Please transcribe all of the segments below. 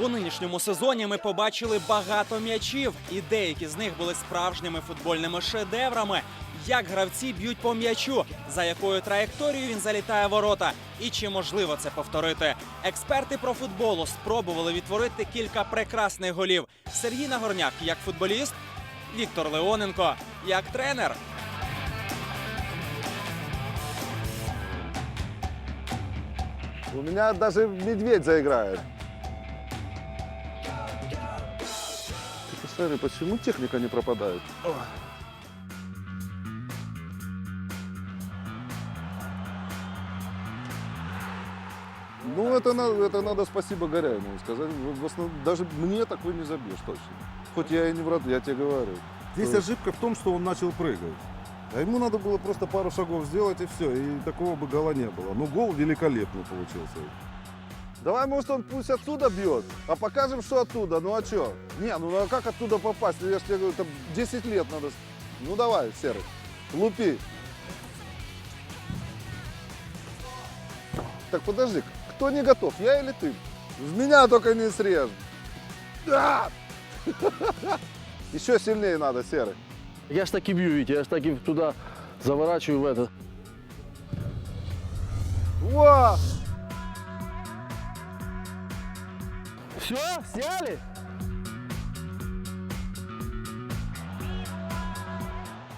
У нинішньому сезоні ми побачили багато м'ячів, і деякі з них були справжніми футбольними шедеврами. Як гравці б'ють по м'ячу, за якою траєкторією він залітає ворота, і чи можливо це повторити? Експерти про футболу спробували відтворити кілька прекрасних голів. Сергій Нагорняк як футболіст, Віктор Леоненко як тренер. У меня даже медведь заиграет. Посмотри, почему техника не пропадает? Ну, это надо, это надо спасибо Горяйнову сказать. В- основном, даже мне такой не забьешь точно. Хоть я и не враг, я тебе говорю. Здесь То есть- ошибка в том, что он начал прыгать. А ему надо было просто пару шагов сделать и все, и такого бы гола не было. Но гол великолепный получился. Давай, может, он пусть отсюда бьет, а покажем, что оттуда. Ну а что? Не, ну а как оттуда попасть? Я же тебе говорю, там 10 лет надо. Ну давай, Серый, лупи. Так, подожди, кто не готов, я или ты? В меня только не срежь. Да! Еще сильнее надо, Серый. Я ж так и бью, Витя, я ж так и туда заворачиваю в это. Во! Все, сняли?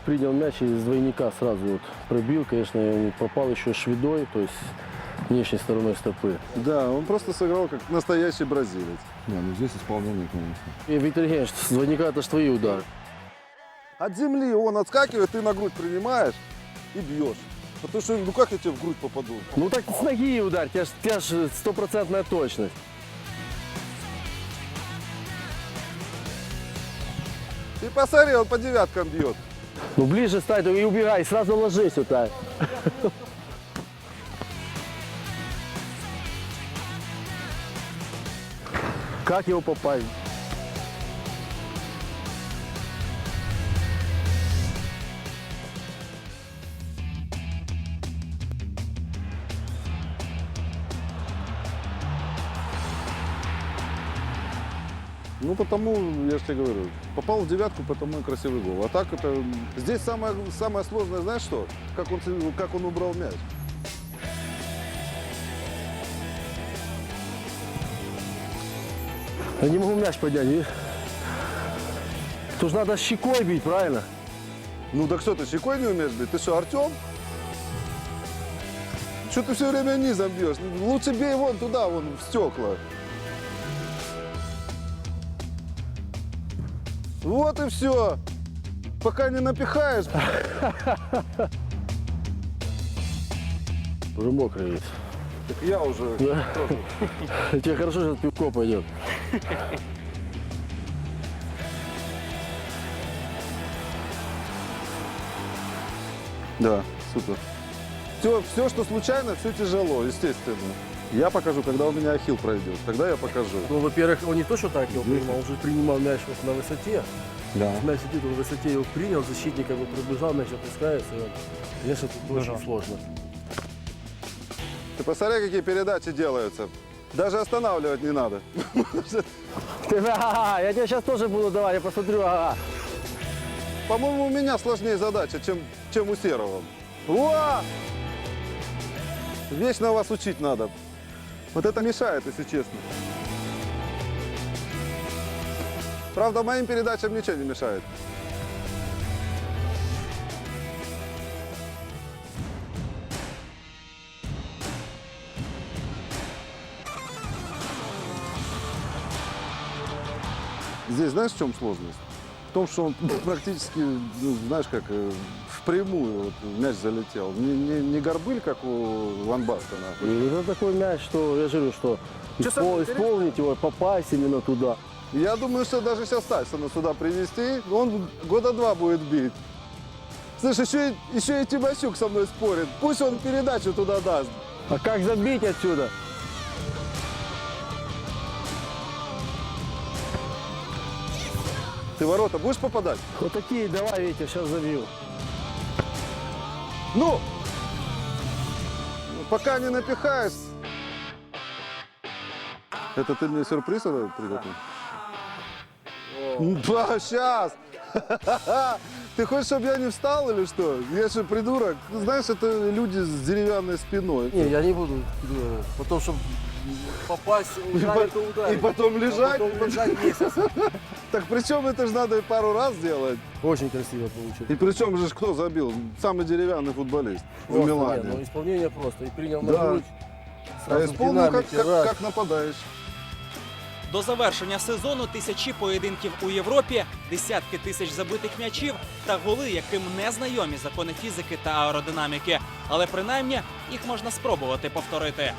Принял мяч и из двойника сразу вот пробил, конечно, и попал еще шведой, то есть внешней стороной стопы. Да, он просто сыграл как настоящий бразилец. Не, ну здесь исполнение, конечно. И, Виктор Евгеньевич, с двойника это ж твои удары. От земли он отскакивает, ты на грудь принимаешь и бьешь. Потому что, ну как я тебе в грудь попаду? Ну так с ноги ударь, тебя ж стопроцентная точность. Ты посмотри, он по девяткам бьет. Ну ближе стань и убегай, сразу ложись вот так. Как его попасть? Ну, потому, я же тебе говорю, попал в девятку, потому и красивый гол. А так это... Здесь самое, самое сложное, знаешь что? Как он, как он убрал мяч. Я не могу мяч поднять, видишь? Тут же надо щекой бить, правильно? Ну, так что, ты щекой не умеешь бить? Ты что, Артем? Что ты все время низом бьешь? Лучше бей вон туда, вон, в стекла. Вот и все. Пока не напихаешь, Уже мокрый вид. так я уже Да. тоже. Тебе хорошо, что пивко пойдет. Да, супер. Все, все, что случайно, все тяжело, естественно. Я покажу, когда у меня ахилл пройдет. Тогда я покажу. Ну, во-первых, он не то, что так его принимал, он же принимал мяч вот на высоте. Да. Мяч сидит на высоте, его принял, защитник как бы пробежал, мяч опускается. и вот. Конечно, тут очень сложно. Ты посмотри, какие передачи делаются. Даже останавливать не надо. Ты, ага, я тебе сейчас тоже буду давать, я посмотрю, ага. По-моему, у меня сложнее задача, чем, чем у Серого. Уа! Вечно вас учить надо. Вот это мешает, если честно. Правда, моим передачам ничего не мешает. Здесь знаешь, в чем сложность? В том, что он практически, ну, знаешь, как э, впрямую вот, мяч залетел. Не, не, не горбыль, как у Ван Бастена. И это такой мяч, что я говорю, что испол- исполнить его, попасть именно туда. Я думаю, что даже сейчас Тайсона сюда привести, он года два будет бить. Слышь, еще, еще и Тимощук со мной спорит. Пусть он передачу туда даст. А как забить отсюда? Ты ворота будешь попадать? Вот такие, давай, Витя, сейчас забью. Ну! Пока не напихаешь. Это ты мне сюрприз приготовил? Да, сейчас. Ты хочешь, чтобы я не встал или что? Я же придурок. Знаешь, это люди с деревянной спиной. Не, я не буду. Потом, чтобы попасть, И, ударить, по- то ударить. и потом лежать. Потом лежать месяц. Так причем это же надо и пару раз делать. Очень красиво получилось. И причем же ж кто забил? Самый деревянный футболист в Просто, Милане. нет, ну, исполнение просто. И принял на Да. грудь. а Сразу в исполнил как, динамике, как, раз. как нападаешь. До завершення сезону тисячі поєдинків у Європі, десятки тисяч забитих м'ячів та голи, яким не знайомі закони фізики та аеродинаміки. Але принаймні їх можна спробувати повторити.